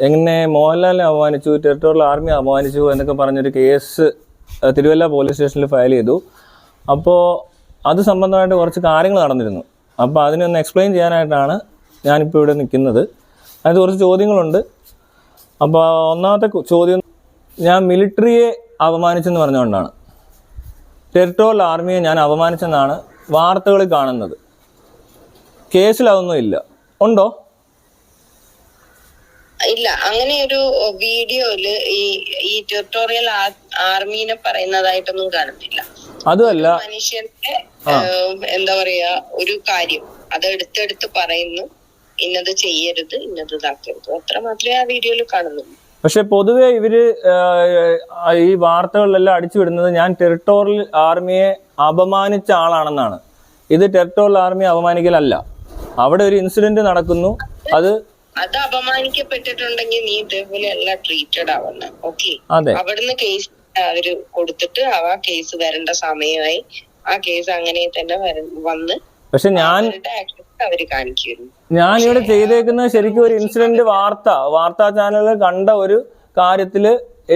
എങ്ങനെ മോഹൻലാലിനെ അപമാനിച്ചു ടെറിട്ടോറിയൽ ആർമി അപമാനിച്ചു എന്നൊക്കെ പറഞ്ഞൊരു കേസ് തിരുവല്ല പോലീസ് സ്റ്റേഷനിൽ ഫയൽ ചെയ്തു. അപ്പോൾ അത് സംബന്ധമായിട്ട് കുറച്ച് കാര്യങ്ങൾ നടന്നിരുന്നു. അപ്പോൾ അതിനൊന്ന് എക്സ്പ്ലെയിൻ ചെയ്യാനായിട്ടാണ് ഞാനിപ്പോൾ ഇവിടെ നിൽക്കുന്നത്. അതിന് കുറച്ച് ചോദ്യങ്ങളുണ്ട്. അപ്പോൾ ഒന്നാമത്തെ ചോദ്യം ഞാൻ മിലിറ്ററിയെ അപമാനിച്ചെന്ന് പറഞ്ഞുകൊണ്ടാണ്. ടെറിട്ടോറിയൽ ആർമിയെ ഞാൻ അപമാനിച്ചെന്നാണ് വാർത്തകൾ കാണുന്നത്. കേസിലതൊന്നും ഇല്ല. ഉണ്ടോ? ഇല്ല അങ്ങനെ ഒരു വീഡിയോയിൽ ഈ ഈ ട്യൂട്ടോറിയൽ ആർമീനെ പറയുന്നതായിട്ടൊന്നും കാണുന്നില്ല അതല്ല മനുഷ്യന്റെ എന്താ പറയാ ഒരു കാര്യം. അത് എടുത്തെടുത്ത് പറയുന്നു. ഇന്നത് ചെയ്യരുത് ഇന്നത് ഇതാക്കരുത്. അത്ര മാത്രമേ ആ വീഡിയോയിൽ കാണുന്നുള്ളൂ. പക്ഷെ പൊതുവെ ഇവർ ഈ വാർത്തകളിലെല്ലാം അടിച്ചു വിടുന്നത് ഞാൻ ടെറിട്ടോറിയൽ ആർമിയെ അപമാനിച്ച ആളാണെന്നാണ്. ഇത് ടെറിട്ടോറിയൽ ആർമിയെ അപമാനിക്കലല്ല. അവിടെ ഒരു ഇൻസിഡന്റ് നടക്കുന്നു. അത് അത് അപമാനിക്കപ്പെട്ടിട്ടുണ്ടെങ്കിൽ നീ ഇതേപോലെ അല്ല ട്രീറ്റഡ് ആവുന്ന ഓക്കെ അവിടുന്ന് കേസ് അവർ കൊടുത്തിട്ട് അവ കേസ് വരേണ്ട സമയമായി. ആ കേസ് അങ്ങനെ തന്നെ വന്ന് പക്ഷെ ഞാൻ ഞാൻ ഇവിടെ ചെയ്തേക്കുന്ന ശരിക്കും ഒരു ഇൻസിഡന്റ് വാർത്ത വാർത്താ ചാനലിൽ കണ്ട ഒരു കാര്യത്തിൽ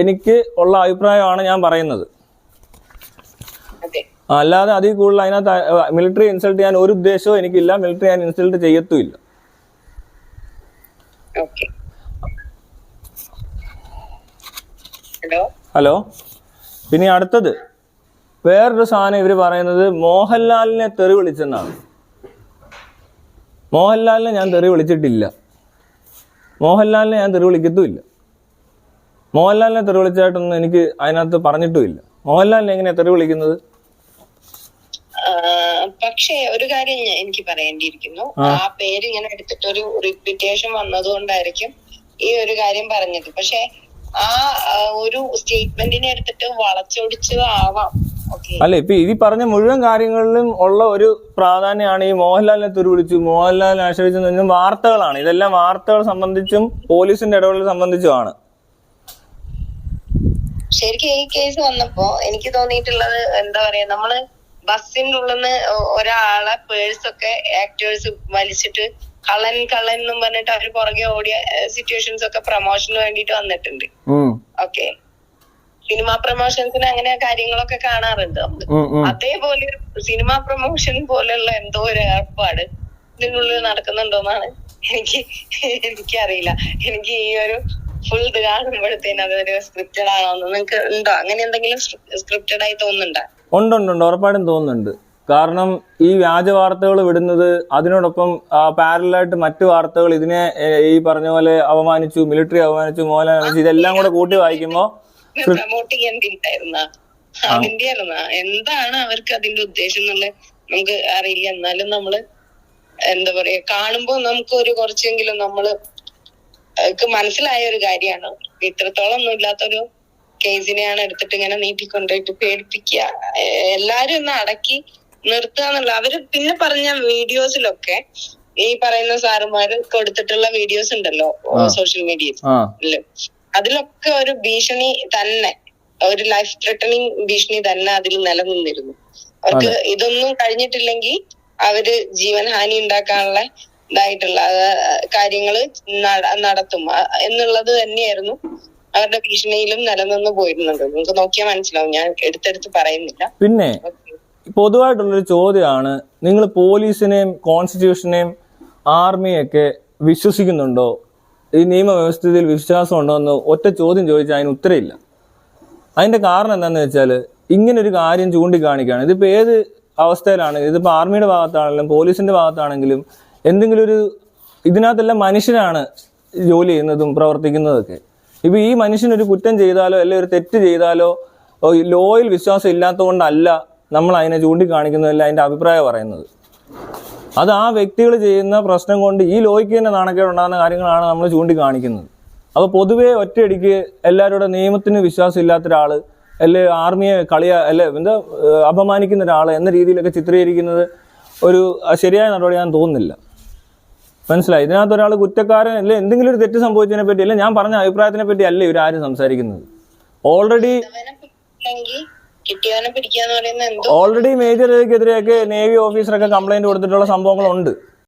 എനിക്ക് ഉള്ള അഭിപ്രായമാണ് ഞാൻ പറയുന്നത്. അല്ലാതെ അതിൽ കൂടുതൽ അതിനകത്ത് മിലിറ്ററി ഇൻസൾട്ട് ചെയ്യാൻ ഒരു ഉദ്ദേശവും എനിക്കില്ല. മിലിറ്ററി ഞാൻ ഇൻസൾട്ട് ചെയ്യത്തുമില്ല. ഹലോ ഹലോ പിന്നെ അടുത്തത്. വേറൊരു സാധനം ഇവർ പറയുന്നത് മോഹൻലാലിനെ തെറി വിളിച്ചെന്നാണ്. മോഹൻലാലിനെ ഞാൻ തെറി വിളിച്ചിട്ടില്ല. മോഹൻലാലിനെ ഞാൻ തെറി വിളിക്കത്തുമില്ല. മോഹൻലാലിനെ തെറി വിളിച്ചായിട്ടൊന്നും എനിക്ക് അതിനകത്ത് പറഞ്ഞിട്ടുമില്ല. മോഹൻലാലിനെ എങ്ങനെയാണ് തെറി വിളിക്കുന്നത്? പക്ഷേ ഒരു കാര്യം എനിക്ക് പറയേണ്ടിയിരിക്കുന്നു. ആ. പേര് ഇങ്ങനെ എടുത്തിട്ട് ഒരു റിപ്പീറ്റേഷൻ വന്നതുകൊണ്ടായിരിക്കും ഈ ഒരു കാര്യം പറഞ്ഞത്. പക്ഷെ ആ ഒരു സ്റ്റേറ്റ്മെന്റിനെ എടുത്തിട്ട് വളച്ചൊടിച്ച് ആവാം. ഓക്കെ അല്ല ഇപ്പൊ ഈ പറഞ്ഞ മുഴുവൻ കാര്യങ്ങളിലും ഉള്ള ഒരു പ്രാധാന്യമാണ് ഈ മോഹൻലാലിനെ തുരുവിളിച്ചു വിളിച്ചു മോഹൻലാലിനെ ആശ്രയിച്ചു വാർത്തകളാണ്. ഇതെല്ലാം വാർത്തകൾ സംബന്ധിച്ചും പോലീസിന്റെ ഇടപെടൽ സംബന്ധിച്ചുമാണ്. ശരിക്കും ഈ കേസ് വന്നപ്പോ എനിക്ക് തോന്നിയിട്ടുള്ളത് എന്താ പറയാ നമ്മൾ ബസ്സിന്റെ ഉള്ളിൽ നിന്ന് ഒരാളെ പേഴ്സ് ഒക്കെ ആക്ടേഴ്സ് വലിച്ചിട്ട് കള്ളൻ കള്ളൻ എന്നും പറഞ്ഞിട്ട് അവർ പുറകെ ഓടിയ സിറ്റുവേഷൻസ് ഒക്കെ പ്രൊമോഷന് വേണ്ടിട്ട് വന്നിട്ടുണ്ട്. ഓക്കെ. സിനിമ പ്രൊമോഷൻസിന് അങ്ങനെ കാര്യങ്ങളൊക്കെ കാണാറുണ്ട്. അതേപോലെ സിനിമ പ്രൊമോഷൻ പോലെയുള്ള എന്തോ ഒരു ഏർപ്പാട് ഇതിനുള്ളിൽ നടക്കുന്നുണ്ടോന്നാണ് എനിക്ക് എനിക്കറിയില്ല. എനിക്ക് ഈ ഒരു ഫുൾ ഇത് കാണുമ്പോഴത്തേന് അതൊരു സ്ക്രിപ്റ്റഡ് ആണോന്ന്. നിങ്ങക്ക് നിങ്ങൾക്ക് ഉണ്ടോ? അങ്ങനെ എന്തെങ്കിലും സ്ക്രിപ്റ്റഡ് ആയി തോന്നുന്നുണ്ടോ? ഉണ്ട് ഉണ്ട്. ഉണ്ട് ഉറപ്പായിട്ടും തോന്നുന്നുണ്ട്. കാരണം ഈ വ്യാജ വാർത്തകൾ വിടുന്നത് അതിനോടൊപ്പം പാരലായിട്ട് മറ്റു വാർത്തകൾ ഇതിനെ ഈ പറഞ്ഞ പോലെ അവമാനിച്ചു മിലിറ്ററി അവമാനിച്ചു മോഹൻലാൽ ഇതെല്ലാം കൂടെ കൂട്ടി വായിക്കുമ്പോ പ്രൊമോട്ട് ചെയ്യാൻ ഉണ്ടായിരുന്ന അതിന്റെ ആയിരുന്ന എന്താണ് അവർക്ക് അതിന്റെ ഉദ്ദേശം എന്നുള്ളത് നമുക്ക് അറിയില്ല. എന്നാലും നമ്മൾ എന്താ പറയാ കാണുമ്പോ നമുക്ക് ഒരു കുറച്ചെങ്കിലും നമ്മൾ മനസ്സിലായ ഒരു കാര്യമാണ്. ഇത്രത്തോളം ഒന്നും ഇല്ലാത്തൊരു കേസിനെയാണ് എടുത്തിട്ട് ഇങ്ങനെ നീട്ടിക്കൊണ്ടിട്ട് പേടിപ്പിക്കുക. എല്ലാരും ഒന്ന് അടക്കി നിർത്തുക എന്നുള്ള അവർ പിന്നെ പറഞ്ഞ വീഡിയോസിലൊക്കെ ഈ പറയുന്ന സാറുമാര് കൊടുത്തിട്ടുള്ള വീഡിയോസ് ഉണ്ടല്ലോ സോഷ്യൽ മീഡിയയിൽ. അതിലൊക്കെ ഒരു ഭീഷണി തന്നെ ഒരു ലൈഫ് ത്രെട്ടണിങ് ഭീഷണി തന്നെ അതിൽ നിലനിന്നിരുന്നു. അവർക്ക് ഇതൊന്നും കഴിഞ്ഞിട്ടില്ലെങ്കിൽ അവർ ജീവൻ ഹാനി ഉണ്ടാക്കാനുള്ള ഇതായിട്ടുള്ള കാര്യങ്ങൾ നടത്തും. എന്നുള്ളത് തന്നെയായിരുന്നു. അവരുടെ ഭീഷണിയിലും നിലനിന്ന് പോയിരുന്നുണ്ട്. നിങ്ങൾക്ക് നോക്കിയാൽ മനസ്സിലാവും. ഞാൻ എടുത്തെടുത്ത് പറയുന്നില്ല. പിന്നെ പൊതുവായിട്ടുള്ളൊരു ചോദ്യമാണ് നിങ്ങൾ പോലീസിനെയും കോൺസ്റ്റിറ്റ്യൂഷനെയും ആർമിയൊക്കെ വിശ്വസിക്കുന്നുണ്ടോ? ഈ നിയമവ്യവസ്ഥയിൽ വിശ്വാസം ഉണ്ടോ എന്ന് ഒറ്റ ചോദ്യം ചോദിച്ചാൽ അതിന് ഉത്തരമില്ല. അതിന്റെ കാരണം എന്താണെന്ന് വെച്ചാൽ ഇങ്ങനെ ഒരു കാര്യം ചൂണ്ടിക്കാണിക്കുകയാണ്. ഇതിപ്പോൾ ഏത് അവസ്ഥയിലാണ് ഇതിപ്പോൾ ആർമിയുടെ ഭാഗത്താണെങ്കിലും പോലീസിന്റെ ഭാഗത്താണെങ്കിലും എന്തെങ്കിലും ഒരു ഇതിനകത്തെല്ലാം മനുഷ്യനാണ് ജോലി ചെയ്യുന്നതും പ്രവർത്തിക്കുന്നതൊക്കെ. ഇപ്പൊ ഈ മനുഷ്യൻ ഒരു കുറ്റം ചെയ്താലോ അല്ലെങ്കിൽ ഒരു തെറ്റ് ചെയ്താലോ ലോയിൽ വിശ്വാസം ഇല്ലാത്തതുകൊണ്ടല്ല നമ്മൾ അതിനെ ചൂണ്ടിക്കാണിക്കുന്നതല്ല അതിന്റെ അഭിപ്രായം പറയുന്നത്. അത് ആ വ്യക്തികൾ ചെയ്യുന്ന പ്രശ്നം കൊണ്ട് ഈ ലോയ്ക്ക് തന്നെ നാണക്കേടുണ്ടാകുന്ന കാര്യങ്ങളാണ് നമ്മൾ ചൂണ്ടിക്കാണിക്കുന്നത്. അപ്പോൾ പൊതുവേ ഒറ്റയടിക്ക് എല്ലാവരുടെ നിയമത്തിന് വിശ്വാസം ഇല്ലാത്ത ഒരാൾ അല്ലെ ആർമിയെ കളിയ അല്ലെ എന്താ അപമാനിക്കുന്ന ഒരാൾ എന്ന രീതിയിലൊക്കെ ചിത്രീകരിക്കുന്നത് ഒരു ശരിയായ നടപടി ഞാൻ തോന്നുന്നില്ല. മനസ്സിലായി? ഇതിനകത്ത് ഒരാൾ കുറ്റക്കാരൻ അല്ലെ? എന്തെങ്കിലും ഒരു തെറ്റ് സംഭവിച്ചതിനെ പറ്റി അല്ലെ? ഞാൻ പറഞ്ഞ അഭിപ്രായത്തിനെ പറ്റി അല്ല ഇവരാരും സംസാരിക്കുന്നത്? ഓൾറെഡി ഓൾറെഡി മേജർ എതിരെയൊക്കെ നേവി ഓഫീസറൊക്കെ കംപ്ലൈന്റ് കൊടുത്തിട്ടുള്ള സംഭവങ്ങളുണ്ട്.